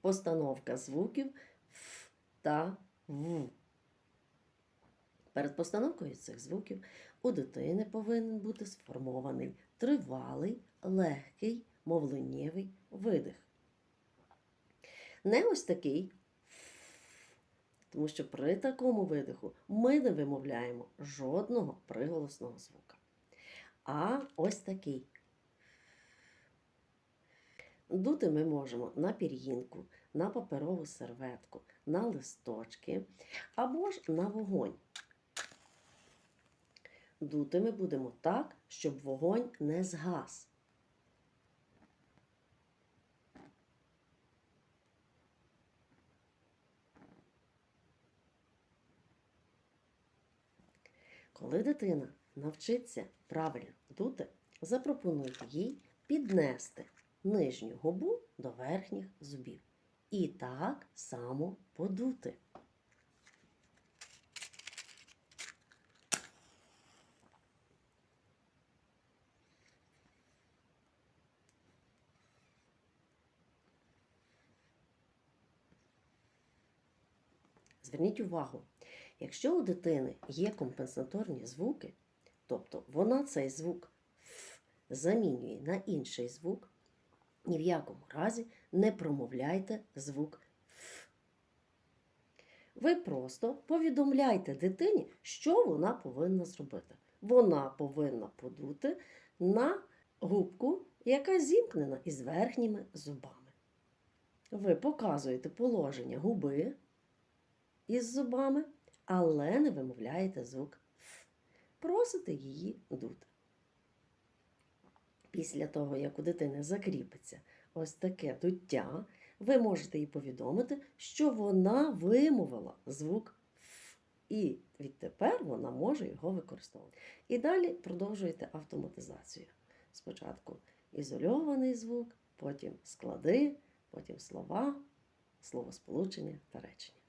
Постановка звуків Ф та В. Перед постановкою цих звуків у дитини повинен бути сформований тривалий, легкий, мовленнєвий видих. Не ось такий, тому що при такому видиху ми не вимовляємо жодного приголосного звука. А ось такий. Дути ми можемо на пір'їнку, на паперову серветку, на листочки або ж на вогонь. Дути ми будемо так, щоб вогонь не згас. Коли дитина навчиться правильно дути, запропонуйте їй піднести нижню губу до верхніх зубів. І так само подути. Зверніть увагу, якщо у дитини є компенсаторні звуки, тобто вона цей звук «ф» замінює на інший звук, ні в якому разі не промовляйте звук «ф». Ви просто повідомляйте дитині, що вона повинна зробити. Вона повинна подути на губку, яка зімкнена із верхніми зубами. Ви показуєте положення губи із зубами, але не вимовляєте звук Ф. Просите її дути. Після того, як у дитини закріпиться ось таке дуття, ви можете їй повідомити, що вона вимовила звук Ф. І відтепер вона може його використовувати. І далі продовжуєте автоматизацію. Спочатку ізольований звук, потім склади, потім слова, словосполучення та речення.